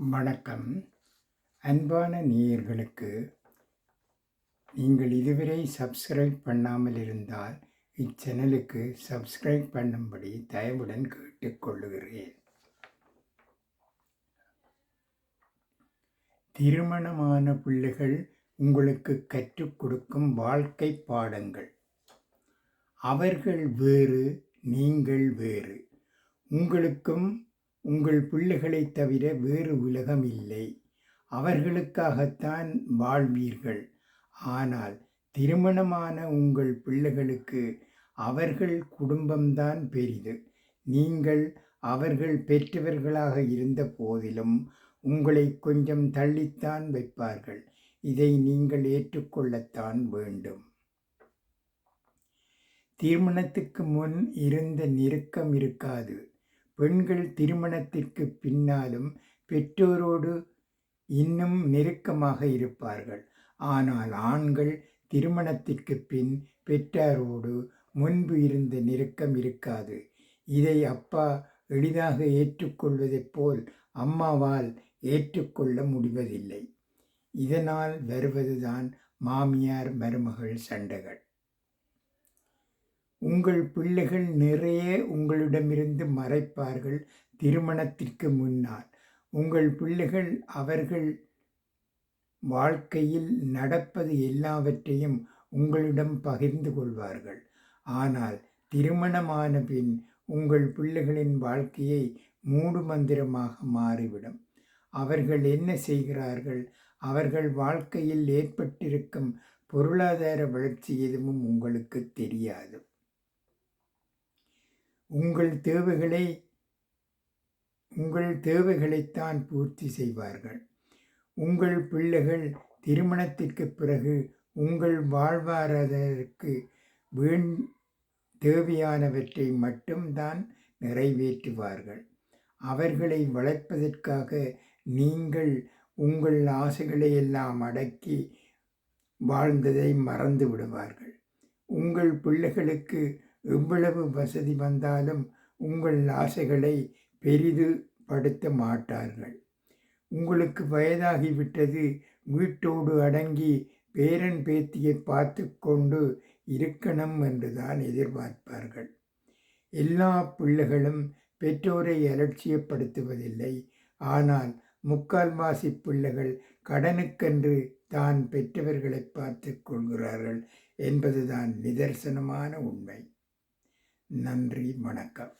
வணக்கம். அன்பான நேயர்களுக்கு நீங்கள் இதுவரை சப்ஸ்கிரைப் பண்ணாமல் இருந்தால் இச்சேனலுக்கு சப்ஸ்கிரைப் பண்ணும்படி தயவுடன் கேட்டுக்கொள்ளுகிறேன். திருமணமான பிள்ளைகள் உங்களுக்கு கற்றுக் கொடுக்கும் வாழ்க்கை பாடங்கள். அவர்கள் வேறு நீங்கள் வேறு. உங்களுக்கும் உங்கள் பிள்ளைகளைத் தவிர வேறு உலகம் இல்லை அவர்களுக்காகத்தான் வாழ்வீர்கள். ஆனால் திருமணமான உங்கள் பிள்ளைகளுக்கு அவர்கள் குடும்பம்தான் பெரிது. நீங்கள் அவர்கள் பெற்றவர்களாக இருந்த போதிலும் உங்களை கொஞ்சம் தள்ளித்தான் வைப்பார்கள். இதை நீங்கள் ஏற்றுக்கொள்ளத்தான் வேண்டும். திருமணத்துக்கு முன் இருந்த நெருக்கம் இருக்காது. பெண்கள் திருமணத்திற்கு பின்னாலும் பெற்றோரோடு இன்னும் நெருக்கமாக இருப்பார்கள். ஆனால் ஆண்கள் திருமணத்திற்கு பின் பெற்றாரோடு முன்பு இருந்த நெருக்கம் இருக்காது. இதை அப்பா எளிதாக ஏற்றுக்கொள்வதைப் போல் அம்மாவால் ஏற்றுக்கொள்ள முடிவதில்லை. இதனால் வருவதுதான் மாமியார் மருமகள் சண்டைகள். உங்கள் பிள்ளைகள் நிறைய உங்களிடமிருந்து மறைப்பார்கள் திருமணத்திற்கு முன்னால். உங்கள் பிள்ளைகள் அவர்கள் வாழ்க்கையில் நடப்பது எல்லாவற்றையும் உங்களிடம் பகிர்ந்து கொள்வார்கள். ஆனால் திருமணமான பின் உங்கள் பிள்ளைகளின் வாழ்க்கையை மூடு மந்திரமாக மாறிவிடும். அவர்கள் என்ன செய்கிறார்கள்? அவர்கள் வாழ்க்கையில் ஏற்பட்டிருக்கும் பொருளாதார வளர்ச்சி எதுவும் உங்களுக்கு தெரியாது. உங்கள் தேவைகளை உங்கள் தேவைகளைத்தான் பூர்த்தி செய்வார்கள். உங்கள் பிள்ளைகள் திருமணத்திற்கு பிறகு உங்கள் வாழ்வாரதற்கு வேண் தேவையானவற்றை மட்டும்தான் நிறைவேற்றுவார்கள். அவர்களை வளர்ப்பதற்காக நீங்கள் உங்கள் ஆசைகளை எல்லாம் அடக்கி வாழ்ந்ததை மறந்து விடுவார்கள். உங்கள் பிள்ளைகளுக்கு எவ்வளவு வசதி வந்தாலும் உங்கள் ஆசைகளை பெரிது படுத்த மாட்டார்கள். உங்களுக்கு வயதாகிவிட்டது வீட்டோடு அடங்கி பேரன் பேத்தியை பார்த்து கொண்டு இருக்கணும் என்றுதான் எதிர்பார்ப்பார்கள். எல்லா பிள்ளைகளும் பெற்றோரை அலட்சியப்படுத்துவதில்லை. ஆனால் முக்கால்வாசி பிள்ளைகள் கடனுக்கென்று தான் பெற்றவர்களை பார்த்து கொள்கிறார்கள் என்பதுதான் நிதர்சனமான உண்மை. நன்றி வணக்கம்.